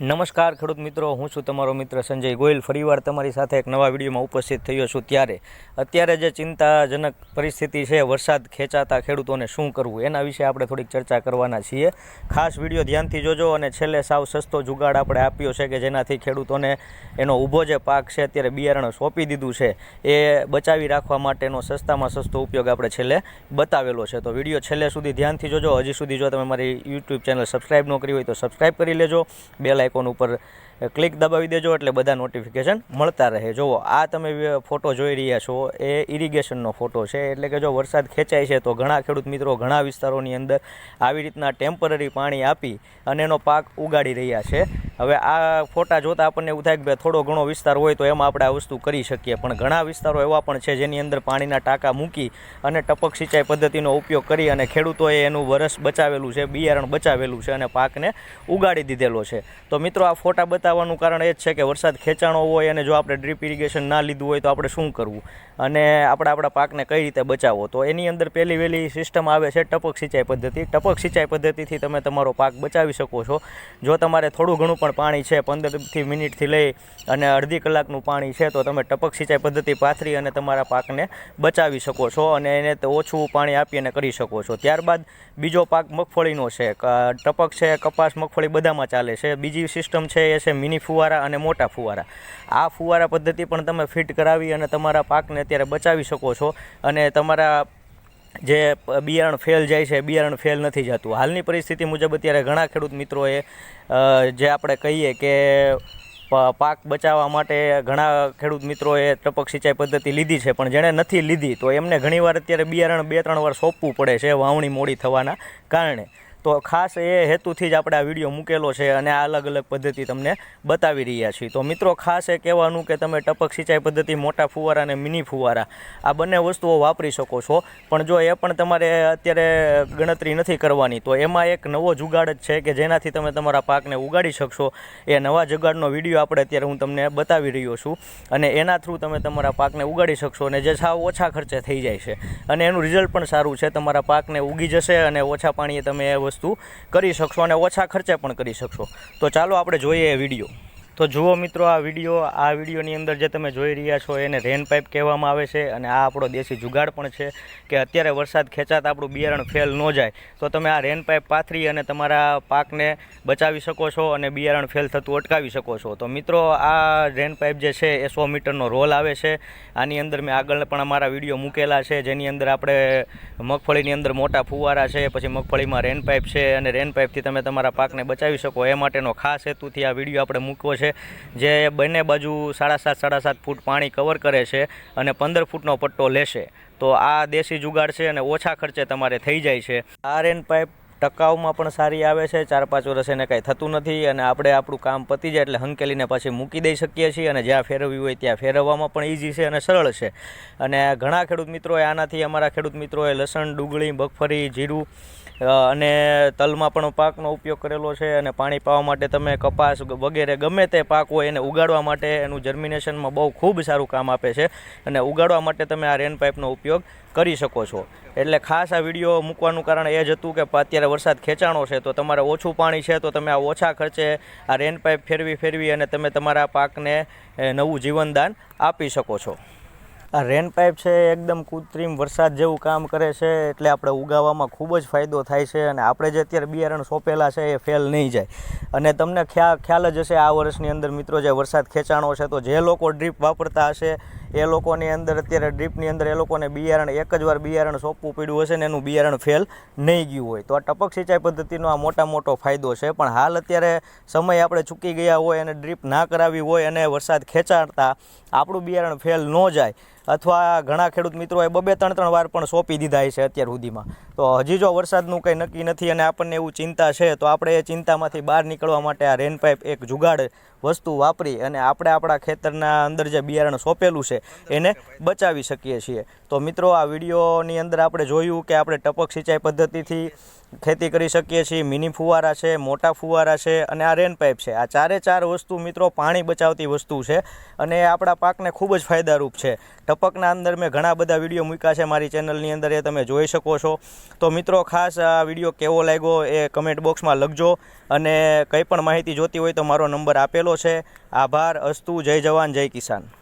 નમસ્કાર ખેડૂત મિત્રો, હું છું તમારો મિત્ર સંજય ગોયલ. ફરીવાર તમારી સાથે એક નવા વિડીયોમાં ઉપસ્થિત થયો છું ત્યારે. અત્યારે જે ચિંતાજનક પરિસ્થિતિ છે, વરસાદ ખેંચાતા ખેડૂતોને શું કરવું, એના વિશે આપણે થોડીક ચર્ચા કરવાના છીએ. ખાસ વીડિયો ધ્યાનથી જોજો અને છેલ્લે સાવ સસ્તો જુગાડ આપણે આપ્યો છે કે જેનાથી ખેડૂતોને એનો ઊભો જે પાક છે, અત્યારે બિયારણ સોંપી દીધું છે, એ બચાવી રાખવા માટેનો સસ્તામાં સસ્તો ઉપયોગ આપણે છેલ્લે બતાવેલો છે. તો વીડિયો છેલ્લે સુધી ધ્યાનથી જોજો. હજી સુધી જો તમે મારી યુટ્યુબ ચેનલ સબસ્ક્રાઈબ ન કરી હોય તો સબસ્ક્રાઈબ કરી લેજો. બે આઇકોન ઉપર ક્લિક દબાવી દેજો એટલે બધા નોટિફિકેશન મળતા રહે. જુઓ, આ તમે ફોટો જોઈ રહ્યા છો, એ ઇરિગેશનનો ફોટો છે. એટલે કે જો વરસાદ ખેંચાય છે, તો ઘણા ખેડૂત મિત્રો ઘણા વિસ્તારોની અંદર આવી રીતના ટેમ્પરરી પાણી આપી અને એનો પાક ઉગાડી રહ્યા છે. હવે આ ફોટા જોતાં આપણને એવું થાય કે ભાઈ થોડો ઘણો વિસ્તાર હોય તો એમાં આપણે આ વસ્તુ કરી શકીએ. પણ ઘણા વિસ્તારો એવા પણ છે જેની અંદર પાણીના ટાંકા મૂકી અને ટપક સિંચાઈ પદ્ધતિનો ઉપયોગ કરી અને ખેડૂતોએ એનું વરસ બચાવેલું છે, બિયારણ બચાવેલું છે અને પાકને ઉગાડી દીધેલો છે. તો મિત્રો, આ ફોટા બતાવવાનું કારણ એ જ છે કે વરસાદ ખેંચાણો હોય અને જો આપણે ડ્રીપ ઇરિગેશન ના લીધું હોય તો આપણે શું કરવું? અને આપણે આપણા પાકને કઈ રીતે બચાવવો? તો એની અંદર પહેલી વહેલી સિસ્ટમ આવે છે ટપક સિંચાઈ પદ્ધતિ. ટપક સિંચાઈ પદ્ધતિથી તમે તમારો પાક બચાવી શકો છો. જો તમારે થોડું ઘણું પણ પાણી છે પંદરથી મિનિટથી લઈ અને અડધી કલાકનું પાણી છે, તો તમે ટપક સિંચાઈ પદ્ધતિ પાથરી અને તમારા પાકને બચાવી શકો છો અને એને ઓછું પાણી આપી અને કરી શકો છો. ત્યારબાદ બીજો પાક મગફળીનો છે. ટપક છે, કપાસ, મગફળી બધામાં ચાલે છે. બીજી સિસ્ટમ છે એ છે મિની ફુવારા અને મોટા ફુવારા. આ ફુવારા પદ્ધતિ પણ તમે ફિટ કરાવી અને તમારા પાકને અત્યારે બચાવી શકો છો અને તમારા જે બિયારણ ફેલ જાય છે, બિયારણ ફેલ નથી જતું. હાલની પરિસ્થિતિ મુજબ અત્યારે ઘણા ખેડૂત મિત્રોએ જે આપણે કહીએ કે પાક બચાવવા માટે ઘણા ખેડૂત મિત્રોએ ટપક સિંચાઈ પદ્ધતિ લીધી છે, પણ જેણે નથી લીધી, તો એમને ઘણીવાર અત્યારે બિયારણ બે ત્રણ વાર સોંપવું પડે છે, વાવણી મોડી થવાના કારણે. તો ખાસ એ હેતુથી જ આપણે આ વીડિયો મૂકેલો છે અને આ અલગ અલગ પદ્ધતિ તમને બતાવી રહ્યા છીએ. તો મિત્રો, ખાસ એ કહેવાનું કે તમે ટપક સિંચાઈ પદ્ધતિ, મોટા ફુવારા અને મિની ફુવારા, આ બંને વસ્તુઓ વાપરી શકો છો. પણ જો એ પણ તમારે અત્યારે ગણતરી નથી કરવાની, તો એમાં એક નવો જુગાડ જ છે કે જેનાથી તમે તમારા પાકને ઉગાડી શકશો. એ નવા જુગાડનો વીડિયો આપણે અત્યારે હું તમને બતાવી રહ્યો છું અને એના થ્રુ તમે તમારા પાકને ઉગાડી શકશો અને જે સાવ ઓછા ખર્ચે થઈ જાય છે. અને એનું રિઝલ્ટ પણ સારું છે, તમારા પાકને ઉગી જશે અને ઓછા પાણીએ તમે એ વસ્તુ કરી શકશો અને ઓછા ખર્ચે પણ કરી શકશો. તો ચાલો આપણે જોઈએ વીડિયો. તો જુઓ મિત્રો આ વીડિયો, આ વિડીયોની અંદર જે તમે જોઈ રહ્યા છો એને રેન પાઇપ કહેવામાં આવે છે અને આ આપણો દેશી જુગાડ પણ છે કે અત્યારે વરસાદ ખેંચાતા આપણું બિયારણ ફેલ ન જાય. તો તમે આ રેન પાઇપ પાથરી અને તમારા પાકને બચાવી શકો છો અને બિયારણ ફેલ થતું અટકાવી શકો છો. તો મિત્રો, આ રેન પાઇપ જે છે એ સો મીટરનો રોલ આવે છે. આની અંદર મેં આગળ પણ અમારા વીડિયો મૂકેલા છે, જેની અંદર આપણે મગફળીની અંદર મોટા ફુવારા છે, પછી મગફળીમાં રેન પાઇપ છે અને રેન પાઇપથી તમે તમારા પાકને બચાવી શકો. એ માટેનો ખાસ હેતુથી આ વીડિયો આપણે મૂકવો છે. જે બંને બાજુ સાડા સાત સાડા સાત ફૂટ પાણી કવર કરે છે અને પંદર ફૂટનો પટ્ટો લેશે. તો આ દેશી જુગાડ છે અને ઓછા ખર્ચે તમારે થઈ જાય છે. આર એન પાઇપ ટકાઉમાં પણ સારી આવે છે. ચાર પાંચ વર્ષ એને કાંઈ થતું નથી અને આપણે આપણું કામ પતી જાય એટલે હંકેલીને પાછી મૂકી દઈ શકીએ છીએ અને જ્યાં ફેરવવી હોય ત્યાં ફેરવવામાં પણ ઇઝી છે અને સરળ છે. અને ઘણા ખેડૂત મિત્રોએ આનાથી અમારા ખેડૂત મિત્રોએ લસણ, ડુંગળી મગફળી જીરું અને તલમાં પણ પાકનો ઉપયોગ કરેલો છે અને પાણી પાવા માટે તમે કપાસ વગેરે ગમે તે પાક હોય એને ઉગાડવા માટે એનું જર્મિનેશનમાં બહુ ખૂબ સારું કામ આપે છે અને ઉગાડવા માટે તમે આ રેન પાઇપનો ઉપયોગ કરી શકો છો. એટલે ખાસ આ વીડિયો મૂકવાનું કારણ એ જ હતું કે અત્યારે વરસાદ ખેંચાણો છે, તો તમારે ઓછું પાણી છે, તો તમે આ ઓછા ખર્ચે આ રેન પાઇપ ફેરવી ફેરવી અને તમે તમારા પાકને નવું જીવનદાન આપી શકો છો. આ રેન પાઇપ છે એકદમ કૃત્રિમ વરસાદ જેવું કામ કરે છે, એટલે આપણે ઉગાવવામાં ખૂબ જ ફાયદો થાય છે અને આપણે જે અત્યારે બિયારણ સોંપેલા છે, એ ફેલ નહીં જાય. અને તમને ખ્યાલ ખ્યાલ જ હશે, આ વર્ષની અંદર મિત્રો, જે વરસાદ ખેંચાણો છે, તો જે લોકો ડ્રીપ વાપરતા હશે એ લોકોની અંદર અત્યારે ડ્રીપની અંદર એ લોકોને બિયારણ એક જ વાર બિયારણ સોંપવું પડ્યું હશે ને એનું બિયારણ ફેલ નહીં ગયું હોય. તો આ ટપક સિંચાઈ પદ્ધતિનો આ મોટા મોટો ફાયદો છે. પણ હાલ અત્યારે સમય આપણે ચૂકી ગયા હોય અને ડ્રીપ ના કરાવી હોય અને વરસાદ ખેંચાડતા આપણું બિયારણ ફેલ ન જાય અથવા ઘણા ખેડૂત મિત્રોએ બબે ત્રણ ત્રણ વાર પણ સોંપી દીધા છે અત્યાર સુધીમાં. તો હજી જો વરસાદનું કંઈ નક્કી નથી અને આપણને એવું ચિંતા છે, તો આપણે એ ચિંતામાંથી બહાર નીકળવા માટે આ રેન પાઇપ એક જુગાડ વસ્તુ વાપરી અને આપણે આપણા ખેતરના અંદર જે બિયારણ સોંપેલું છે, એને બચાવી શકીએ છીએ. તો મિત્રો, આ વિડીયોની અંદર આપણે જોયું કે આપણે ટપક સિંચાઈ પદ્ધતિથી ખેતી કરી શકીએ છીએ, મિની ફુવારા છે, મોટા ફુવારા છે અને આ રેન પાઇપ છે. આ ચારે ચાર વસ્તુ મિત્રો પાણી બચાવતી વસ્તુ છે અને એ આપણા પાકને ખૂબ જ ફાયદારૂપ છે. ટપકના અંદર મેં ઘણા બધા વીડિયો મૂક્યા છે મારી ચેનલની અંદર, એ તમે જોઈ શકો છો. તો મિત્રો ખાસ આ વીડિયો કેવો લાગ્યો એ કમેન્ટ બોક્સમાં લખજો અને કંઈ પણ માહિતી જોતી હોય તો મારો નંબર આપેલો છે. આભાર, અસ્તુ, જય જવાન, જય કિસાન.